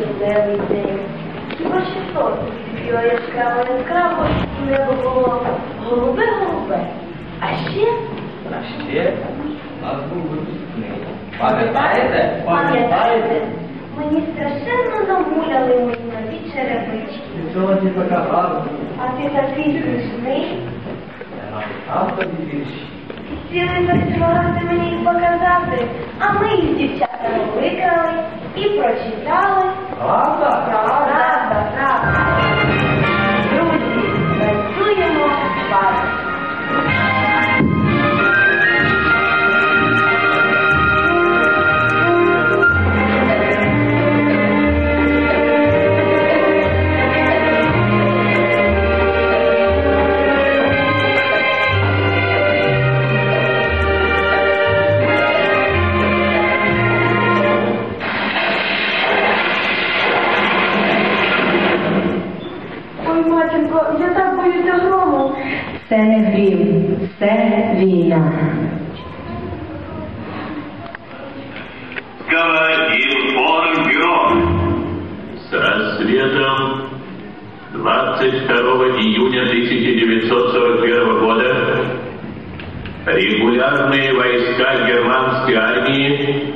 червневий день. Хіба що сонце яскраво яскраво, і небо було голубе-голубе. А ще А ще нас був випускний. Пам'ятаєте? Пам'ятаєте? Мені страшенно намуляли мої нові черевички. Ти така гарна. А ти такий смішний. Написав тобі вірші. Цілий розмагати мені їх показати, а ми їх з дівчатами викрали і прочитали. 啊，这家。Війна. Говорил Оргион. С рассветом 22 июня 1941 года регулярные войска германской армии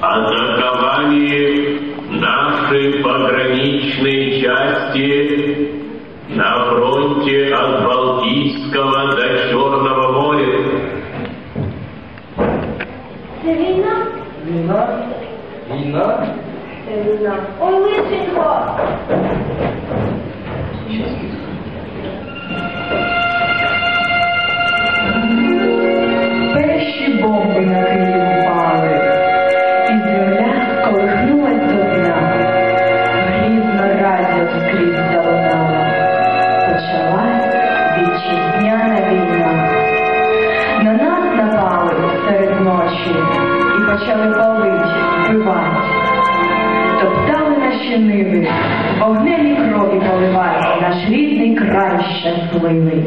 атаковали наши пограничные части на фронте от Балтийского до Черного моря. Це війна? Війна? Війна? Це війна. Топтали вогнем і крові поливають наш рідний край щасливий.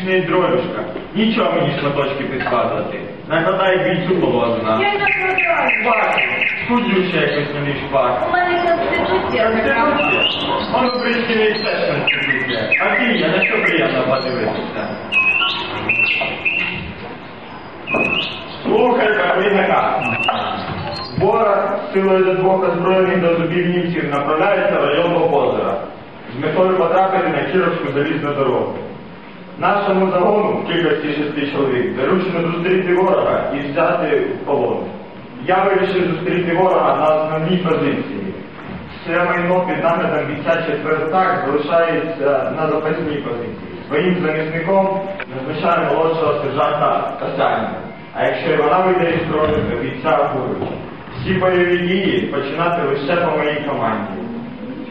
Не дролюшка. Нічого мені шматочки підказувати. Накладай бійцю положена. Я й не продаю. Бачу, суддю ще якось не шпак. У мене конституція. Воно прийшли і теж конституція. А ти, я на що приємно подивитися. Слухай, правильника. Бора силою до двох озброєних до зубів німців направляється в район Лобозера з метою потрапити на Кіровську залізну дорогу. Нашому загону в кількості шести чоловік доручено зустріти ворога і взяти в полон. Я вирішив зустріти ворога на основній позиції. Все майно під наглядом бійця четвертак залишається на запасній позиції. Своїм замісником назначаю молодшого сержанта Касаніна. А якщо вона вийде із строю, то бійця будуть. Всі бойові дії починати лише по моїй команді.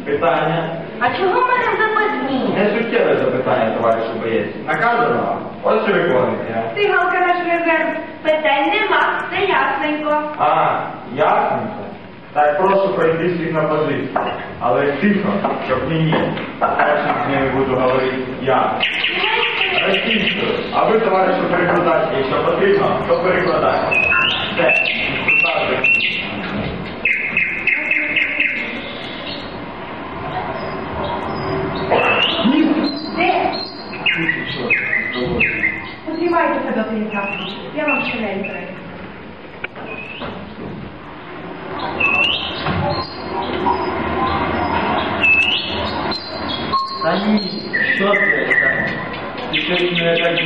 Питання? А чого мене запасні? Не суттєве запитання, товаришу боєць. Наказано вам. Ось і виконуйте. Ти галка наш резерв. Питань нема, все ясненько. А, ясненько. Так прошу пройти всіх на позицію. Але тихо, щоб не ні. Першим з ними буду говорити я. Російською. А ви, товаришу перекладач, якщо потрібно, то перекладайте. Все. Потримайтеся до кінця. Я вам шинель передаю. Та ні, що це? Ти щось мене так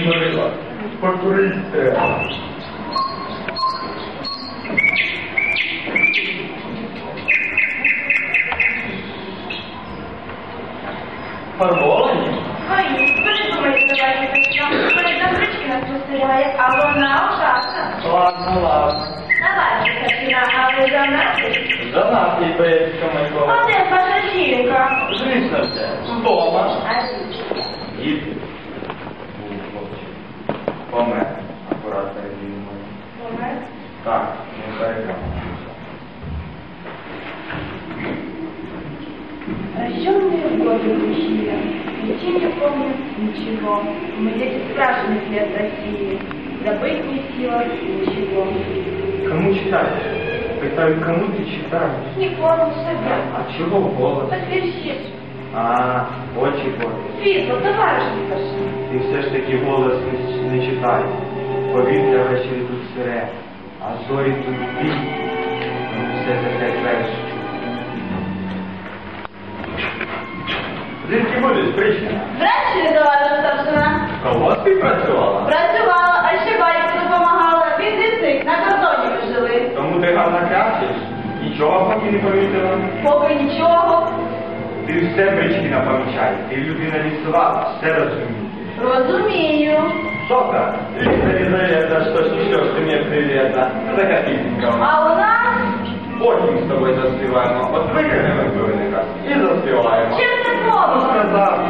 ібеєцька А Микола. де ваша жінка? Звісно все. Вдома. А Дід був хлопчик. Помер. Акурат перед війною. Помер? Так, не переграв. Рожденные в годы России, детей не помнят ничего. Мы дети страшных лет России, забыть не в силах ничего. Кому читаєш? Питаю, кому ти читаєш? Не помню себя. А чого голос? Подверщик. А, очі болять. Світло, товариш Лукаш. Ти все ж таки голос не, не читай. Повітря ввечері тут сире, а зорі тут бій. Ну, все таке перше. Звідки будеш, причина? Вранці товариш старшина. Кого ти працювала? Працювала, а ще батько допомагала. Він дитик, на кордоні ми ти гарно красиш? Нічого поки не помітила? Поки нічого. Ти все Бричкіна помічай. Ти людина лісова, все розумієш. Розумію. Сока, Лизавета, что снесешь ты мне привета? Закатитенька. А у нас Потім з тобою заспіваємо. От викинемо пивника і заспіваємо. чим це Ну, сказав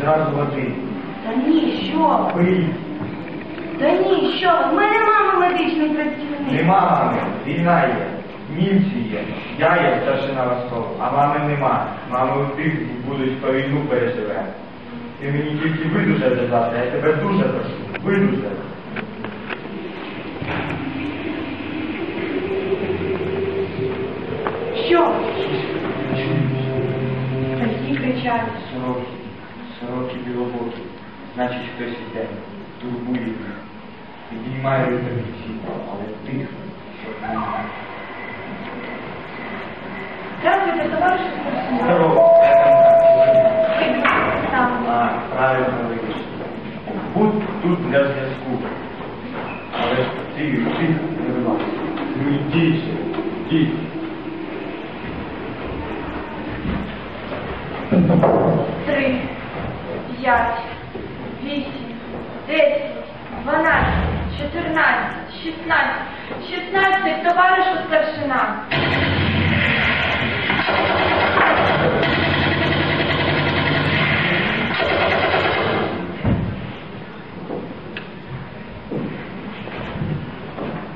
зразу води. Та ні, що? Пий. Та ні, що? В мене мама медичний працівник. Нема мами, війна є, німці є, я є старшина Ростова, а мами нема. Мами у тих будуть по війну переживе. Ти мені тільки видуже завтра, я тебе дуже прошу, видуже. Що? Та всі кричать. Сороки, сороки білобоки, значить хтось іде, турбує їх. Підіймає тобі всі, але тихо, щоб не Здравствуйте, товариш старшина. Здорово, я там так. Там. А, правильно видиш. Будь тут для зв'язку. Але ж ти, ти не вилазь. Ну йдіть, йдіть. Три, П'ять, вісім, десять, дванадцять, чотирнадцять, шістнадцять, шістнадцять, товаришу старшина.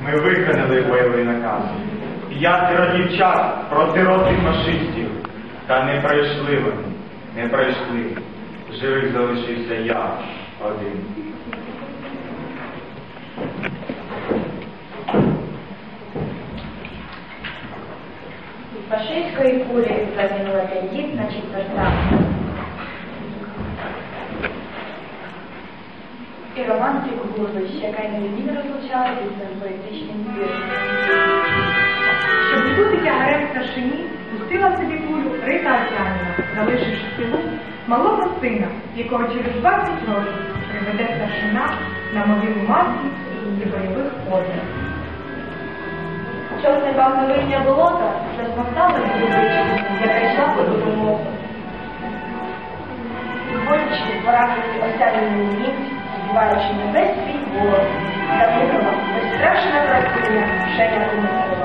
Ми виконали бойовий наказ. П'ятеро дівчат проти роти фашистів. Та не пройшли вони, не пройшли. Живих залишився я один. Від фашистської кулі загинула тендітна четверта. І романтик Гурбич, яка й невідмінно розлучала зі своїм поетичним віром. Щоб не бути тягарем старшині, пустила собі кулю Рита Артянина, залишивши селу малого сина, якого через 20 років приведе старшина на могилу матки і бойових подвиг. Чорне багновиння болота засмокталась водичку, яка йшла по допомогу. Болючи поранені осяленій німці, співаючи на весь свій голос, загинула безстрашна красуня Женя Кумикова.